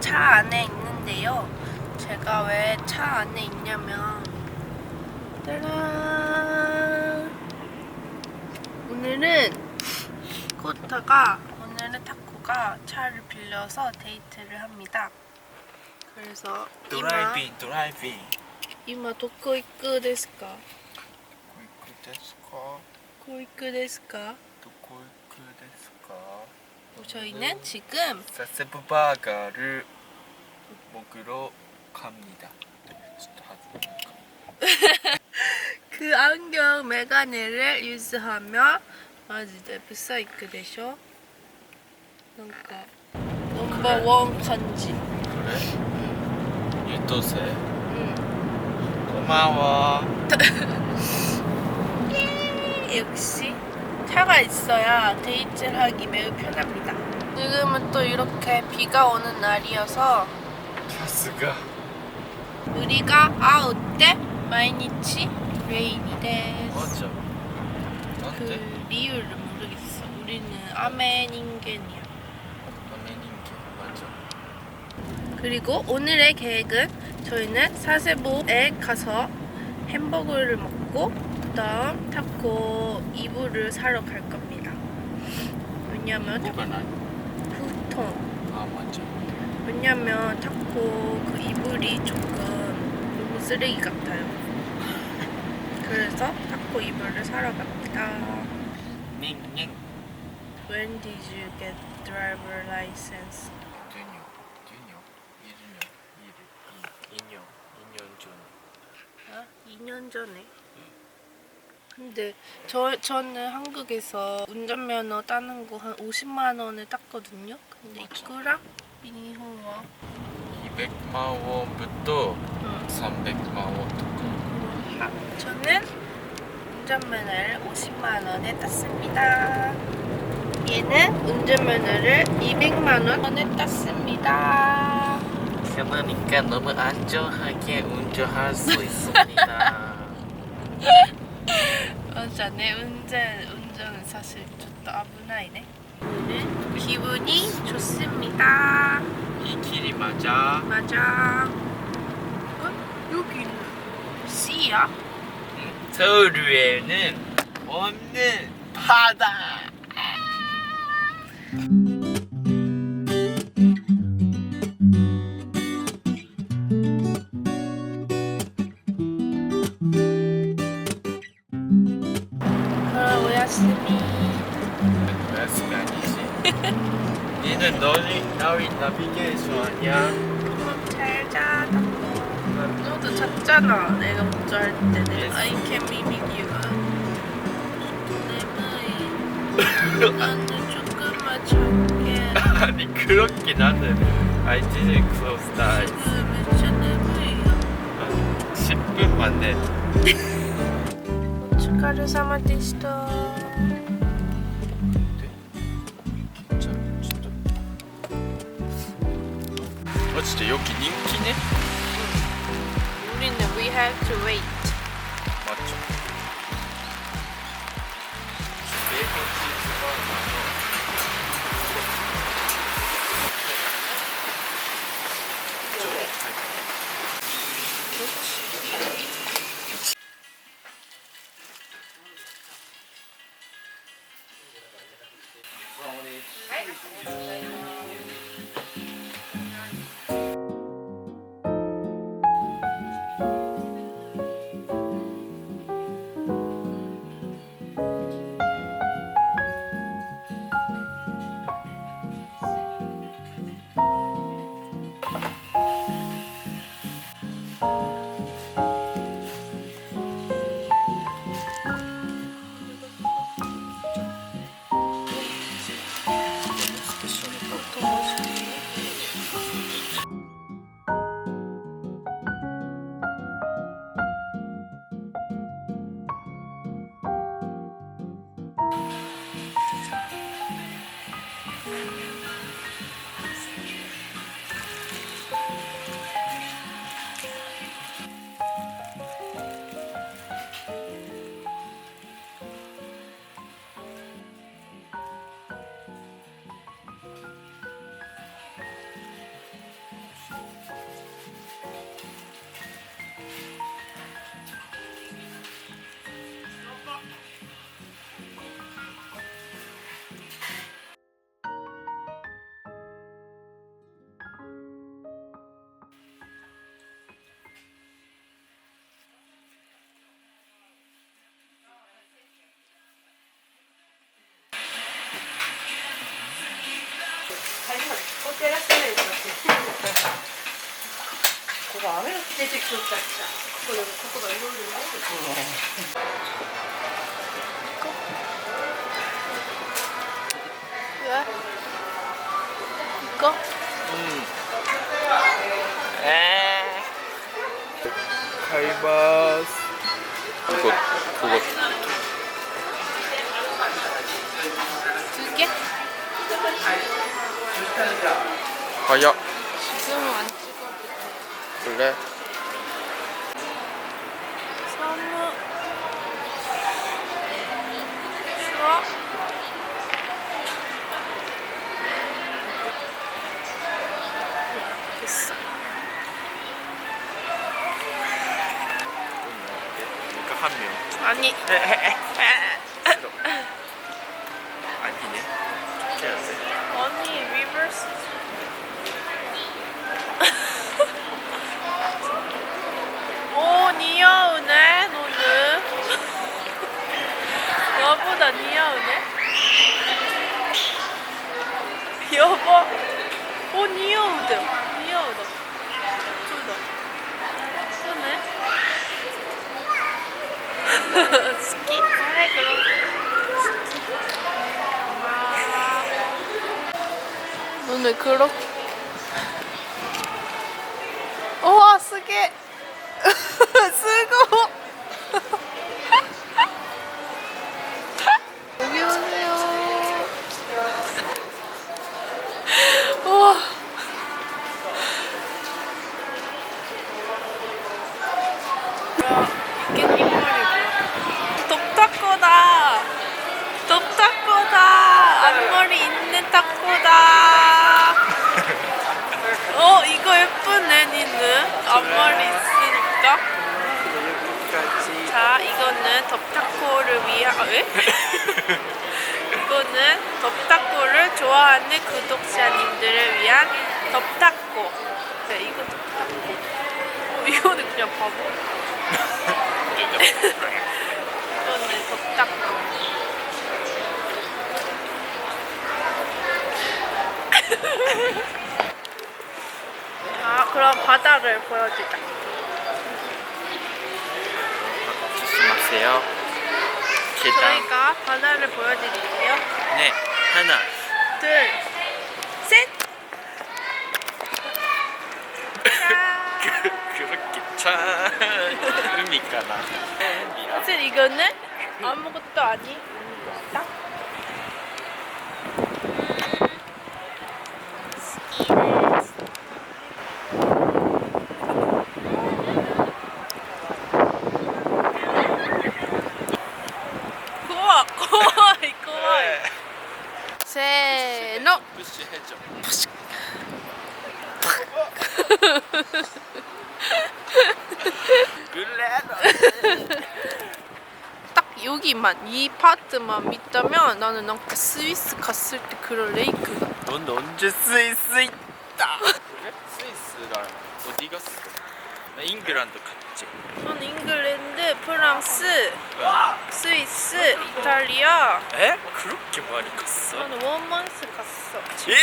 차 안에 있는데요. 제가 왜 차 안에 있냐면 짜란 오늘은 코타가 오늘은 타코가 차를 빌려서 데이트를 합니다. 그래서 이마 ドライビンドライビン 이마 도코 이끄 데스까? こ行くですか 고 이끄 데스까? 저희는 지금 사세부바가를 먹으러 갑니다. 그 안경 메가네를 유지하며 맞아, 비싸이크 되셔. 뭔가 넘버 원 간지. 그래? 유토세. 응. 고마워. 역시. 차가 있어야 데이트하기 매우 편합니다. 지금은 또 이렇게 비가 오는 날이어서 가스가 우리가 아웃데 마이니치 레인이 데스 맞죠? 그 리유를 모르겠어. 우리는 아멘인겐이야. 연예인인 맞죠? 그리고 오늘의 계획은 저희는 사세보에 가서 햄버거를 먹고 먹었던 타코 2부를 사러 갈 겁니다. 왜냐면 타- 뭐가 후통. 아 맞죠. 왜냐면 타코 그 이불이 조금 너무 쓰레기 같아요. 그래서 타코 이불을 사러 갑니다. 닝닝. When did you get driver license? 2년 전에. 근데 저 저는 한국에서 운전면허 따는 거 한 50만 원에 땄거든요. 근데 이거랑 미니호와 200만 원부터 300만 원 저는 운전면허를 50만 원에 땄습니다. 얘는 운전면허를 200만 원에 땄습니다. 그러니까 너무 안전하게 운전할 수 있습니다 맞아, 내 운전 운전은 사실 좀 아브나이네. 오늘 기분이 좋습니다. 이 길이 맞아 맞아. 어? 여기는 C야? 서울에는 없는 바다 니는 너희 나위 나비게이션 아니야? 그럼 잘 자. 너도 잤잖아. 내가 먼저 할 때는. I can mimic you. 내. 나는 조금만 잘게. 아니 그렇게 나는 I didn't close the eyes 지금은 내 마음. 10분 만에 축하를 삼아 데시다. マジで良き人気ね We have to wait マッチョはい。 잘못 이거 두 개? 가야. 지금은 안 찍어 그래? 너무 추워 됐어 그러니까 한 명. 아니 리버스 오 니아우네 너는 나보다 니아우네? 여보 오 니아우다 니아우다 둘다 예쁘네 스키 그래 그럼 너는 그렇게 우와 쓰게. 쓰고. 여기 오세요. 우와. 독타코다. 앞머리 있는 타코다 어 이거 예쁘네 니는 앞머리 있으니까. 자 이거는 덥타코를 위한 아, 왜? 이거는 덥타코를 좋아하는 구독자님들을 위한 덥타코 네 이거 덥타코 어, 이거는 그냥 바보. 이거는 덥타코 자 그럼 바다를 보여주자 조심하세요. 계단. 저희가 바다를 보여드릴게요 네. 하나. 둘, 셋. 짠. 그렇게 차. 의미가 나. 사실 이거는 아무것도 아니. 딱. 고와, 고와이, 고와이. 세, 노. 푸시 해줘. 그래. 딱 여기만 이 파트만 믿다면 나는 난 그 스위스 갔을 때 그런 레이크가 넌 언제 스위스 있다? 그래? 스위스랑 어디 갔어? 나 잉글랜드 갔지. 전 잉글랜드, 프랑스, 스위스, 이탈리아 에? 그렇게 많이 갔어? 나는 원먼스 갔어 예?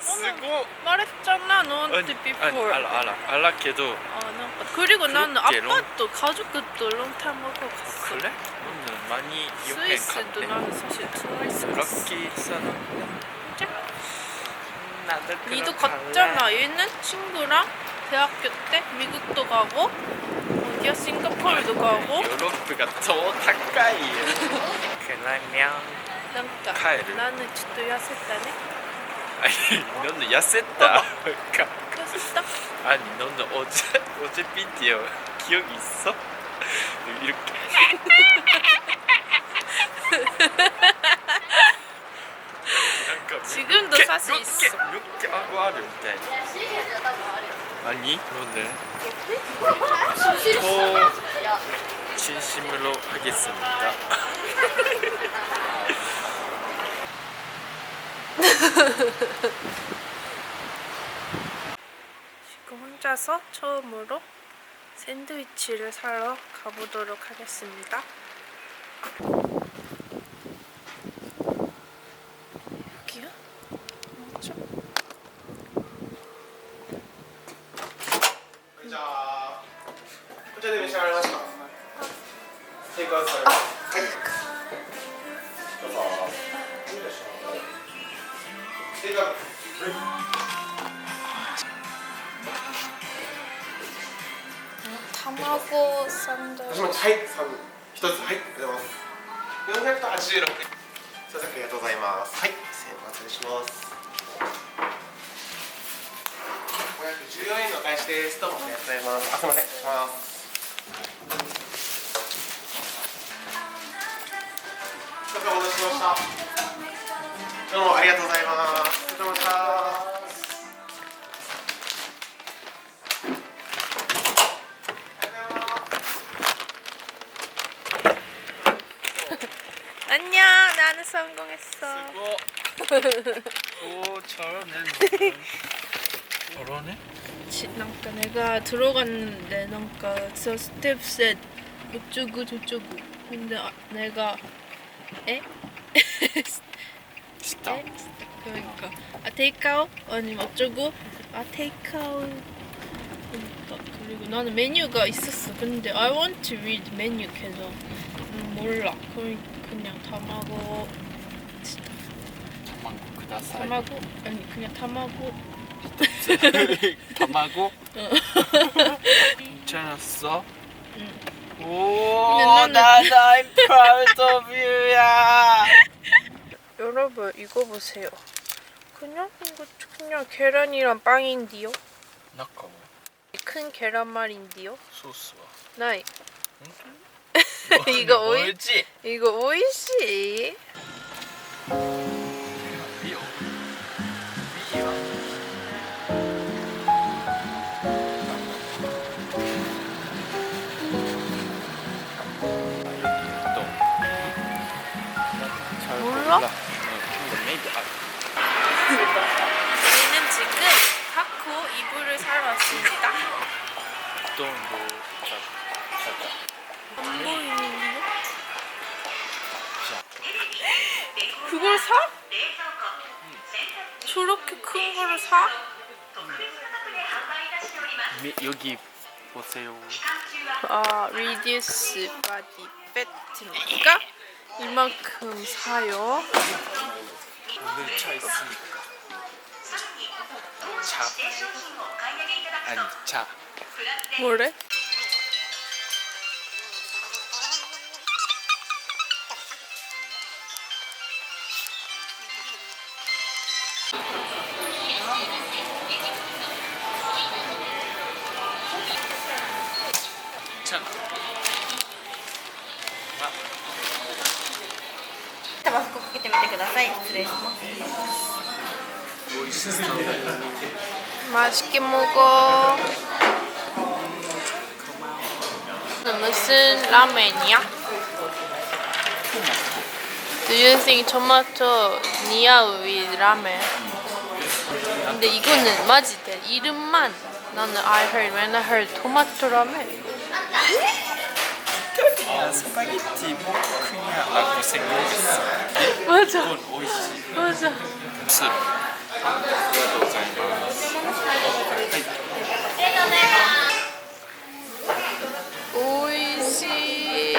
쓰고 말했잖아 너한테 before 알아 알아 알았게도 아, 뭔가 그리고 나는 그렇게 롱- 아빠도 가족도 롱타임 먹고 갔어 그래? 너는 많이 이용해 스위스도 난 갔네. 그렇게 음, 나도 니도 갔잖아. 있는 친구랑 대학교 때 미국도 가고 어디야 싱가포르도 아, 가고. 유럽가 더 가까이. 그러면 그러니까 가을. 나는 진짜 야셌다네. 아니 너는 야셌다. 어. 그러니까. 야셌다? 아니 너는 어제 어제 비디오 기억 있어? 이렇게. 아니 너는 더 진심으로 하겠습니다. 지금 혼자서 처음으로 샌드위치를 사러 가보도록 하겠습니다. 一つはいありがとうございます。四百と八十六すいませんありがとうございます。はい。すいません失礼します。五百十四円のお返しです。どうもありがとうございます。あすいません。しますお待たせしました。どうもありがとうございます。どうもありがと 안녕. 나는 성공했어. 오 저러네 저러네? 지- 그러니까 내가 들어갔는데 그러니까 저 스텝셋 어쩌고 저쩌고 근데 아, 내가 에? 에? 그러니까. 아 테이크아웃? 아니면 어쩌고? 아 테이크아웃 나는 메뉴가 있었어 근데 I want to read 메뉴 해서 음, 몰라 그러니까 그냥 타마고 타마고 그다사이 타마고 아니 그냥 타마고? 어. 괜찮았어? 응. 오 근데 나는- 나 나 I'm proud of you야 여러분 이거 보세요. 그냥 이거 그냥 계란이랑 빵인데요. 나까 큰 계란말인데요. 소스와 나이 이거 오이- 뭐지? 이거 오이시. 이불을 사러 왔습니다. 또 뭐, 자, 자, 안 보이는데요? 자. 그걸 사? 저렇게 큰 거를 사? 미, 여기 보세요. 아, reduce body fat니까 이만큼 사요. 오늘 차 있으니까. 茶何茶これバスコかけてみてください失礼します 맛있게 먹어. 무슨 라멘이야? Do you think tomato 니아우 with 라멘? 근데 이거는 마지대 이름만 나는 I heard when I heard 토마토 라멘. 아, 스파게티 뭐 그냥라고 생각했어. 맞아. 맞아. 스. 오이시.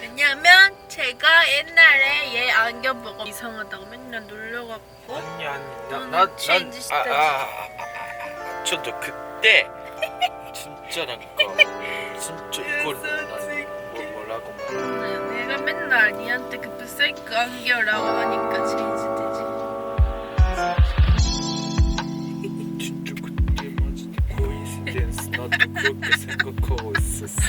왜냐면 제가 옛날에 얘 안경 보고 이상하다고 맨날 놀려갖고 아니 아니 나나난 체인지 아, 아, 스타일. 아, 아, 아, 저도 그때 진짜란 거 진짜 한테 그 브사이크 안경이라고 하니까 체인지 되지 진짜 그때 마지막 코인시덴스 나도 그렇게 생각하고 있었어